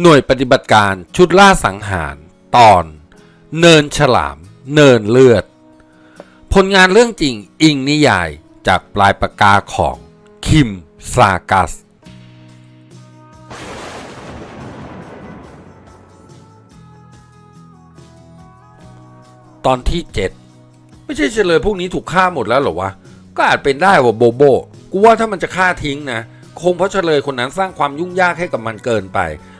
หน่วยปฏิบัติการชุดล่าสังหารตอน เนินฉลาม เนินเลือด ผลงานเรื่องจริงอิงนิยายจากปลายปากกาของ คิม ซากัส ตอนที่ 7 ไม่ใช่เฉลยพวกนี้ถูกฆ่าหมดแล้วหรอวะ ก็อาจเป็นได้ว่าโบโบ กูว่าถ้ามันจะฆ่าทิ้งนะ คงเพราะเฉลยคนนั้นสร้างความยุ่งยากให้กับมันเกินไป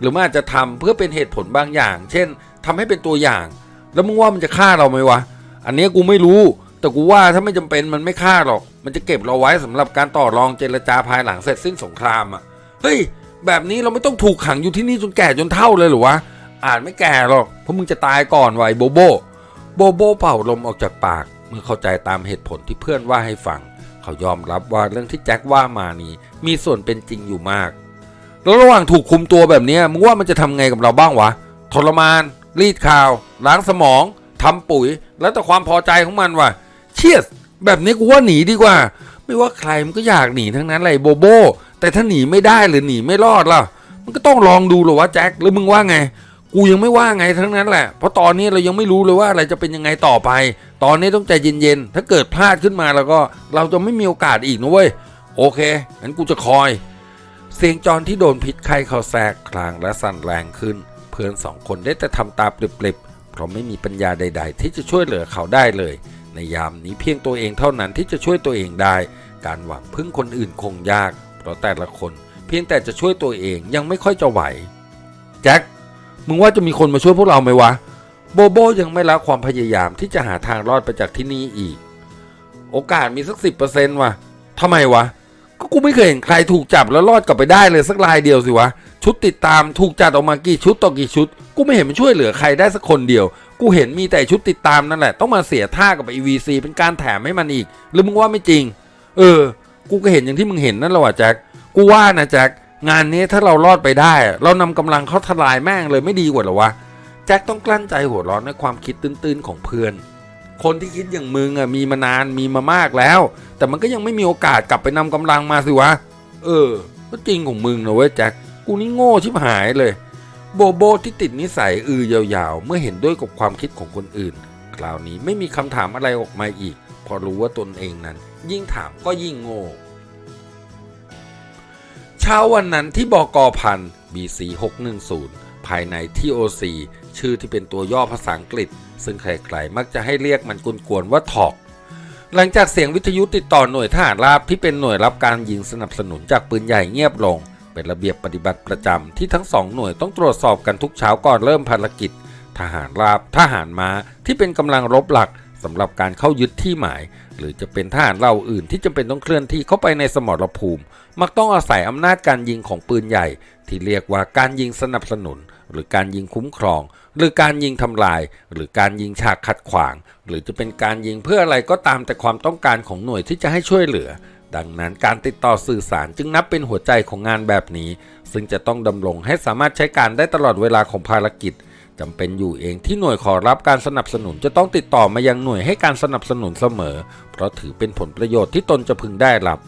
หรือมันอาจจะทำเพื่อเป็นเหตุผลบางอย่าง เช่นทำให้เป็นตัวอย่าง แล้วมึงว่ามันจะฆ่าเราไหมวะ อันนี้กูไม่รู้ แต่กูว่าถ้าไม่จำเป็นมันไม่ฆ่าหรอก มันจะเก็บเราไว้สำหรับการต่อรองเจรจาภายหลังเสร็จสิ้นสงครามอะ เฮ้ย แบบนี้เราไม่ต้องถูกขังอยู่ที่นี่จนแก่จนเท่าเลยหรอวะ อาจไม่แก่หรอก เพราะมึงจะตายก่อนไวโบโบ โบโบเป่าลมออกจากปากเมื่อเข้าใจตามเหตุผลที่เพื่อนว่าให้ฟัง เขายอมรับว่าเรื่องที่แจ็คว่ามานี้มีส่วนเป็นจริงอยู่มาก แล้วระหว่างถูกคุมตัวแบบนี้มึงว่ามันจะทำไงกับเราบ้างวะทรมาน รีดข่าว ล้างสมองทำปุ๋ย แล้วแต่ความพอใจของมันว่ะ เชียสแบบนี้กูว่าหนีดีกว่า ไม่ว่าใครมันก็อยากหนีทั้งนั้นเลยโบโบ แต่ถ้าหนีไม่ได้หรือหนีไม่รอดล่ะ มันก็ต้องลองดูหรอวะแจ็คหรือมึงว่าไง กูยังไม่ว่าไงทั้งนั้นแหละ เพราะตอนนี้เรายังไม่รู้เลยว่าอะไรจะเป็นยังไงต่อไป ตอนนี้ต้องใจเย็นๆ ถ้าเกิดพลาดขึ้นมาแล้วก็ เราจะไม่มีโอกาสอีกนะเว้ย โอเคงั้นกูจะคอย เสียงจอนที่โดนพิษไข้เข้าแทรกคลางและสั่นแรงขึ้น เพื่อนสองคนได้แต่ทำตาปลิบๆ เพราะไม่มีปัญญาใด ๆ ที่จะช่วยเหลือเขาได้เลย ในยามนี้เพียงตัวเองเท่านั้นที่จะช่วยตัวเองได้ การหวังพึ่งคนอื่นคงยาก เพราะแต่ละคนเพียงแต่จะช่วยตัวเองยังไม่ค่อยจะไหว แจ็ค มึงว่าจะมีคนมาช่วยพวกเราไหมวะ โบโบยังไม่ละความพยายามที่จะหาทางรอดไปจากที่นี่อีก โอกาสมีสักสิบเปอร์เซนต์ว่ะทำไมวะ ก็กูไม่เคยเห็นใครถูกจับแล้วรอดกลับไปได้เลยสักรายเดียวสิวะ ชุดติดตามถูกจัดออกมากี่ชุดต่อกี่ชุด กูไม่เห็นมันช่วยเหลือใครได้สักคนเดียว กูเห็นมีแต่ชุดติดตามนั่นแหละ ต้องมาเสียท่ากับ EVC เป็นการแถมให้มันอีก หรือมึงว่าไม่จริง เออ กูก็เห็นอย่างที่มึงเห็นนั่นแหละว่ะแจ็ค กูว่านะแจ็ค งานนี้ถ้าเรารอดไปได้ เรานำกำลังเข้าทลายแม่งเลยไม่ดีกว่าหรอวะ แจ็คต้องกลั้นใจหัวร้อนในความคิดตื้นๆของเพื่อน คนที่คิดอย่างมึงอะมีมานานมีมามากแล้ว แต่มันก็ยังไม่มีโอกาสกลับไปนำกำลังมาสิวะ เออ ก็จริงของมึงนะเว้ยแจ็คกูนี่โง่ชิบหายเลย โบโบที่ติดนิสัยอือยาวๆ เมื่อเห็นด้วยกับความคิดของคนอื่น คราวนี้ไม่มีคำถามอะไรออกมาอีก พอรู้ว่าตนเองนั้น ยิ่งถามก็ยิ่งโง่เช้าวันนั้นที่บกพัน BC 610ภายใน TOC ชื่อที่เป็นตัวย่อภาษาอังกฤษ ซึ่งใครๆมักจะให้เรียกมันกวนๆว่าถอก หลังจากเสียงวิทยุติดต่อหน่วยทหารราบที่เป็นหน่วยรับการยิงสนับสนุนจากปืนใหญ่เงียบลง เป็นระเบียบปฏิบัติประจำที่ทั้งสองหน่วยต้องตรวจสอบกันทุกเช้าก่อนเริ่มภารกิจ ทหารราบทหารม้าที่เป็นกำลังรบหลักสำหรับการเข้ายึดที่หมาย หรือจะเป็นทหารเราอื่นที่จำเป็นต้องเคลื่อนที่เข้าไปในสมรภูมิ มักต้องอาศัยอำนาจการยิงของปืนใหญ่ ที่เรียกว่าการยิงสนับสนุน หรือการยิงคุ้มครอง หรือการยิงทำลาย หรือการยิงฉากขัดขวาง หรือจะเป็นการยิงเพื่ออะไรก็ตามแต่ความต้องการของหน่วยที่จะให้ช่วยเหลือ ดังนั้นการติดต่อสื่อสารจึงนับเป็นหัวใจของงานแบบนี้ ซึ่งจะต้องดำรงให้สามารถใช้การได้ตลอดเวลาของภารกิจจำเป็นอยู่เองที่หน่วยขอรับการสนับสนุนจะต้องติดต่อมายังหน่วยให้การสนับสนุนเสมอ เพราะถือเป็นผลประโยชน์ที่ตนจะพึงได้รับ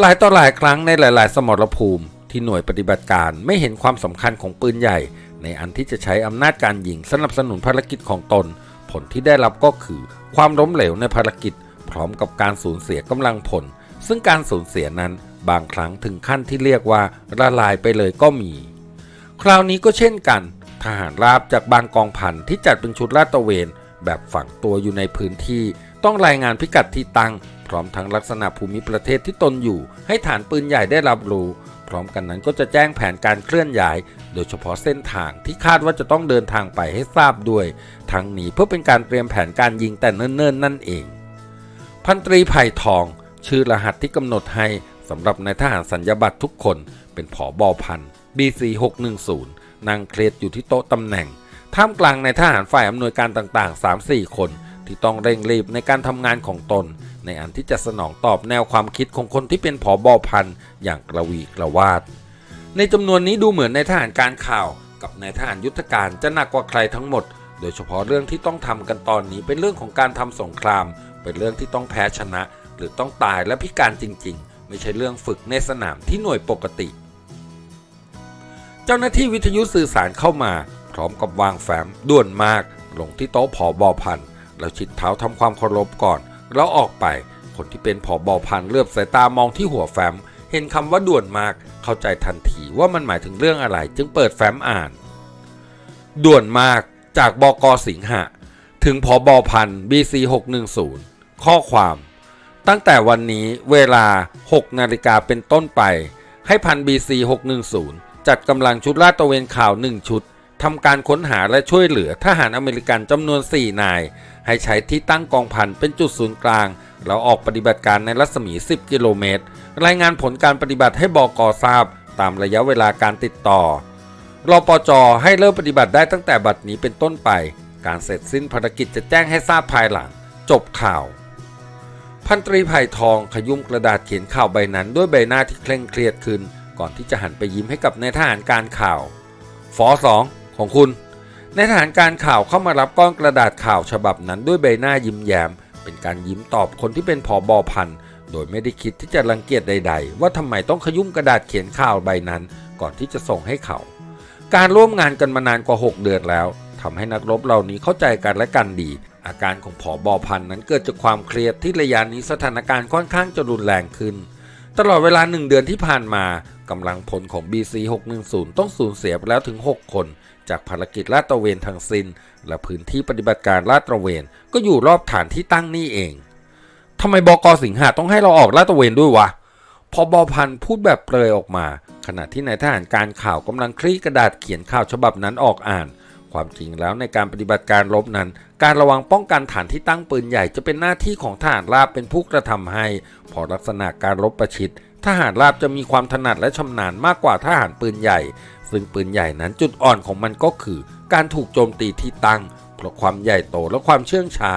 หลายต่อหลายครั้งในหลาย ๆ สมรภูมิที่หน่วยปฏิบัติการไม่เห็นความสำคัญของปืนใหญ่ ในอันที่จะใช้อำนาจการยิงสนับสนุนภารกิจของตน ผลที่ได้รับก็คือ ความล้มเหลวในภารกิจ พร้อมกับการสูญเสียกำลังผล ซึ่งการสูญเสียนั้นบางครั้งถึงขั้นที่เรียกว่าละลายไปเลยก็มี คราวนี้ก็เช่นกัน ทหารราบจากบางกองพันที่จัดเป็นชุดลาดตระเวน แบบฝังตัวอยู่ในพื้นที่ ต้องรายงานพิกัดที่ตั้ง พร้อมทั้งลักษณะภูมิประเทศที่ตนอยู่ ให้ฐานปืนใหญ่ได้รับรู้ พร้อมกันนั้นก็จะแจ้งแผนการเคลื่อนย้าย โดยเฉพาะเส้นทางที่คาดว่าจะต้องเดินทางไปให้ทราบด้วย ทั้งนี้เพื่อเป็นการเตรียมแผนการยิงแต่เนิ่นๆนั่นเอง พันตรีไผ่ทอง ชื่อรหัสที่กำหนดให้สำหรับนายทหารสัญญาบัตรทุกคน เป็นผอบอพัน BC 610นั่งเครียดอยู่ที่โต๊ะตำแหน่ง ท่ามกลางนายทหารฝ่ายอำนวยการต่างๆ 3-4 คนที่ต้องเร่งรีบในการทำงานของตน ในอันที่จะสนองตอบแนวความคิดของคนที่เป็นผอบอพันอย่างกระวีกระวาด ในจำนวนนี้ดูเหมือนในทหารการข่าวกับนายทหารยุทธการจะหนักกว่าใครทั้งหมด โดยเฉพาะเรื่องที่ต้องทำกันตอนนี้เป็นเรื่องของการทำสงคราม เป็นเรื่องที่ต้องแพ้ชนะ หรือต้องตายและพิการจริง ๆ ไม่ใช่เรื่องฝึกในสนามที่หน่วยปกติ เจ้าหน้าที่วิทยุสื่อสารเข้ามา พร้อมกับวางแฟ้มด่วนมาก ลงที่โต๊ะผอบอพันแล้วชิดเท้าทำความเคารพก่อน แล้วออกไป คนที่เป็นผอบอพันเลือบสายตามองที่หัวแฟ้ม เห็นคำว่าด่วนมาก เข้าใจทันทีว่ามันหมายถึงเรื่องอะไร จึงเปิดแฟ้มอ่าน ด่วนมากจากบกสิงหะ ถึงผอบอพัน BC 610ข้อความ ตั้งแต่วันนี้เวลา 6 นาฬิกาเป็นต้นไป ให้พัน BC 610จัดกำลังชุดลาดตระเวนข่าว 1 ชุดทำการค้นหาและช่วยเหลือทหารอเมริกันจำนวน 4 นาย ให้ใช้ที่ตั้งกองพันเป็นจุดศูนย์กลาง แล้วออกปฏิบัติการในรัศมี 10 กิโลเมตร รายงานผลการปฏิบัติให้บกทราบ ตามระยะเวลาการติดต่อรปจให้เริ่มปฏิบัติได้ตั้งแต่บัดนี้เป็นต้นไป การเสร็จสิ้นภารกิจจะแจ้งให้ทราบภายหลัง จบข่าว พันตรีไผ่ทองขยุ่มกระดาษเขียนข่าวใบนั้นด้วยใบหน้าที่เคร่งเครียดขึ้น ก่อนที่จะหันไปยิ้มให้กับนายทหารการข่าวฟอสองของคุณ ในายทหารการข่าวเข้ามารับก้อนกระดาษข่าวฉบับนั้นด้วยใบหน้ายิ้มแย้ม เป็นการยิ้มตอบคนที่เป็นผอบอพัน โดยไม่ได้คิดที่จะรังเกียจใด ๆ ว่าทำไมต้องขยุ่มกระดาษเขียนข่าวใบนั้น ก่อนที่จะส่งให้เขา การร่วมงานกันมานานกว่า 6 เดือนแล้วทำให้นักรบเหล่านี้เข้าใจกันและกันดี อาการของผอบอพันนั้นเกิดจากความเครียดที่ระยะนี้สถานการณ์ค่อนข้างจะรุนแรงขึ้น ตลอดเวลาหนึ่งเดือนที่ผ่านมากำลังพลของ BC 610ต้องสูญเสียไปแล้วถึง 6 คน จากภารกิจลาดตระเวนทางซิน และพื้นที่ปฏิบัติการลาดตระเวน ก็อยู่รอบฐานที่ตั้งนี่เองทำไมบกสิงหาต้องให้เราออกลาดตระเวนด้วยวะพอบอพันพูดแบบเปรยออกมา ขณะที่นายทหารการข่าวกำลังคลี่กระดาษเขียนข่าวฉบับนั้นออกอ่าน ความจริงแล้วในการปฏิบัติการรบนั้น การระวังป้องกันฐานที่ตั้งปืนใหญ่จะเป็นหน้าที่ของทหารราบเป็นผู้กระทำให้ พอลักษณะการรบประชิดทหารราบจะมีความถนัดและชำนาญมากกว่าทหารปืนใหญ่ ซึ่งปืนใหญ่นั้นจุดอ่อนของมันก็คือการถูกโจมตีที่ตั้ง เพราะความใหญ่โตและความเชื่องช้า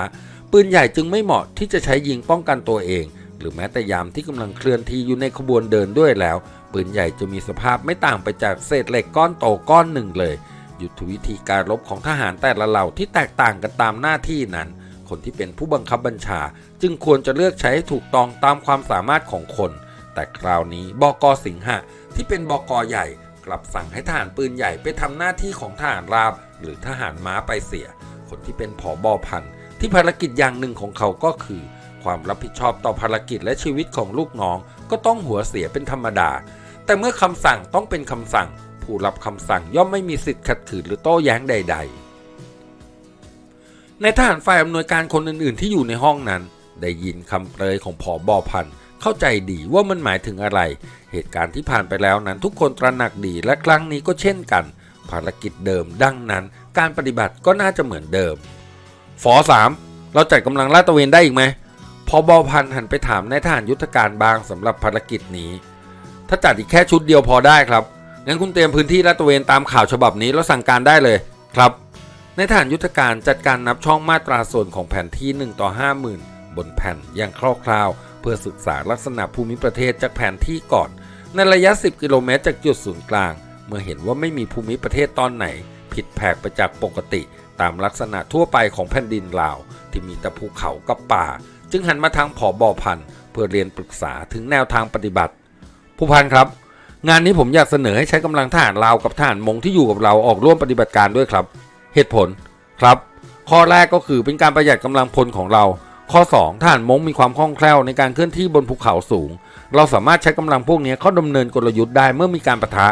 ปืนใหญ่จึงไม่เหมาะที่จะใช้ยิงป้องกันตัวเอง หรือแม้แต่ยามที่กำลังเคลื่อนที่อยู่ในขบวนเดินด้วยแล้ว ปืนใหญ่จะมีสภาพไม่ต่างไปจากเศษเหล็กก้อนโตก้อนหนึ่งเลย ยุทธวิธีการรบของทหารแต่ละเหล่าที่แตกต่างกันตามหน้าที่นั้น คนที่เป็นผู้บังคับบัญชา จึงควรจะเลือกใช้ให้ถูกต้องตามความสามารถของคน แต่คราวนี้บกสิงหะที่เป็นบกใหญ่ กลับสั่งให้ทหารปืนใหญ่ไปทำหน้าที่ของทหารราบ หรือทหารม้าไปเสีย คนที่เป็นผอบอพันที่ภารกิจอย่างหนึ่งของเขาก็คือ ความรับผิดชอบต่อภารกิจและชีวิตของลูกน้อง ก็ต้องหัวเสียเป็นธรรมดา แต่เมื่อคำสั่งต้องเป็นคำสั่ง ผู้รับคำสั่งย่อมไม่มีสิทธิ์ขัดขืนหรือโต้แย้งใด ๆ ในทหารฝ่ายอำนวยการคนอื่น ๆ ที่อยู่ในห้องนั้น ได้ยินคำเปรยของผอบอพัน เข้าใจดีว่ามันหมายถึงอะไร เหตุการณ์ที่ผ่านไปแล้วนั้นทุกคนตระหนักดีและครั้งนี้ก็เช่นกัน ภารกิจเดิมดังนั้น การปฏิบัติก็น่าจะเหมือนเดิมฝอสามเราจัดกำลังลาดตระเวนได้อีกไหมพอบอพันหันไปถามนายทหารยุทธการบางสำหรับภารกิจนี้ ถ้าจัดอีกแค่ชุดเดียวพอได้ครับงั้นคุณเตรียมพื้นที่ลาดตระเวนตามข่าวฉบับนี้แล้วสั่งการได้เลยครับในายทหารยุทธการจัดการนับช่องมาตราส่วนของแผนที่ 1 ต่อ 50,000 บนแผ่นอย่างคร่าวๆ เพื่อศึกษาลักษณะภูมิประเทศจากแผนที่ก่อน ในระยะ 10 กิโลเมตรจากจุดศูนย์กลาง เมื่อเห็นว่าไม่มีภูมิประเทศตอนไหน ผิดแผกไปจากปกติ ตามลักษณะทั่วไปของแผ่นดินลาว ที่มีแต่ภูเขากับป่า จึงหันมาทางผอบอพันเพื่อเรียนปรึกษาถึงแนวทางปฏิบัติ ผู้พันครับ งานนี้ผมอยากเสนอให้ใช้กำลังทหารลาวกับทหารมงที่อยู่กับเราออกร่วมปฏิบัติการด้วยครับ เหตุผลครับ ข้อแรกก็คือเป็นการประหยัดกำลังพลของเรา ข้อ 2 ทหารมงมีความคล่องแคล่วในการเคลื่อนที่บนภูเขาสูง เราสามารถใช้กำลังพวกนี้เข้าดำเนินกลยุทธ์ได้เมื่อมีการประทะ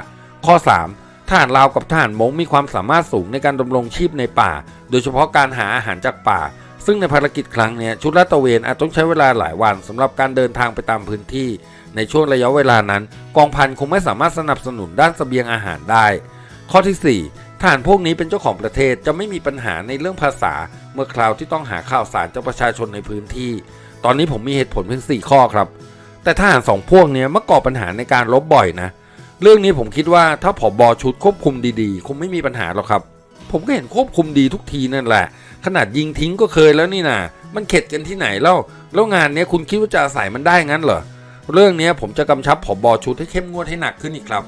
ข้อ 3 ทหารลาวกับทหารมงมีความสามารถสูงในการดำรงชีพในป่า โดยเฉพาะการหาอาหารจากป่า ซึ่งในภารกิจครั้งนี้ชุดลาดตระเวนอาจต้องใช้เวลาหลายวันสำหรับการเดินทางไปตามพื้นที่ ในช่วงระยะเวลานั้น กองพันคงไม่สามารถสนับสนุนด้านเสบียงอาหารได้ ข้อที่ 4 ทหารพวกนี้เป็นเจ้าของประเทศจะไม่มีปัญหาในเรื่องภาษา เมื่อคราวที่ต้องหาข่าวสารจากประชาชนในพื้นที่ ตอนนี้ผมมีเหตุผลเพียง4ข้อครับ แต่ทหารสองพวกนี้มักก่อปัญหาในการลบบ่อยนะ เรื่องนี้ผมคิดว่าถ้าผอบอชุดควบคุมดีๆ คงไม่มีปัญหาหรอกครับ ผมก็เห็นควบคุมดีทุกทีนั่นแหละ ขนาดยิงทิ้งก็เคยแล้วนี่นะมันเข็ดกันที่ไหนเล่าแล้วงานนี้คุณคิดว่าจะอาศัยมันได้งั้นเหรอเรื่องนี้ผมจะกำชับผอบอชุดให้เข้มงวดให้หนักขึ้นอีกครับ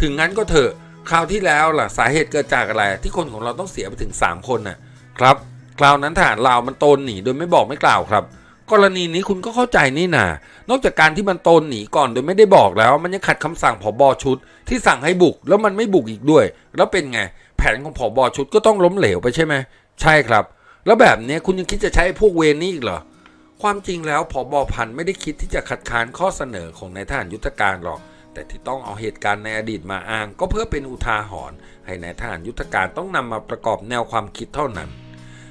ถึงงั้นก็เถอะ คราวที่แล้วล่ะสาเหตุเกิดจากอะไร ที่คนของเราต้องเสียไปถึง 3 คนน่ะครับคราวนั้นทหารลาวมันโตนหนีโดยไม่บอกไม่กล่าวครับ กรณีนี้คุณก็เข้าใจนี่นานอกจากการที่มันโตนหนีก่อนโดยไม่ได้บอกแล้ว มันยังขัดคำสั่งผบชุด ที่สั่งให้บุกแล้วมันไม่บุกอีกด้วย แล้วเป็นไง แผนของผบชุดก็ต้องล้มเหลวไปใช่ไหมใช่ครับ แล้วแบบนี้คุณยังคิดจะใช้พวกเวนี่อีกเหรอความจริงแล้วผอบอพันไม่ได้คิดที่จะคัดค้านข้อเสนอของนายทหารยุทธการหรอก แต่ที่ต้องเอาเหตุการณ์ในอดีตมาอ้าง ก็เพื่อเป็นอุทาหรณ์ให้นายทหารยุทธการต้องนำมาประกอบแนวความคิดเท่านั้น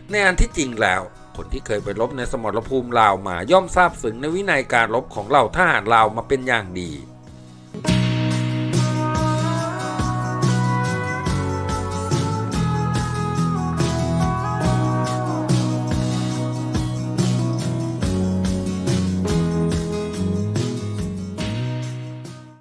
ในอันที่จริงแล้ว คนที่เคยไปรบในสมรภูมิลาวมาย่อมทราบซึ้งในวินัยการรบของเหล่าทหารลาวมาเป็นอย่างดี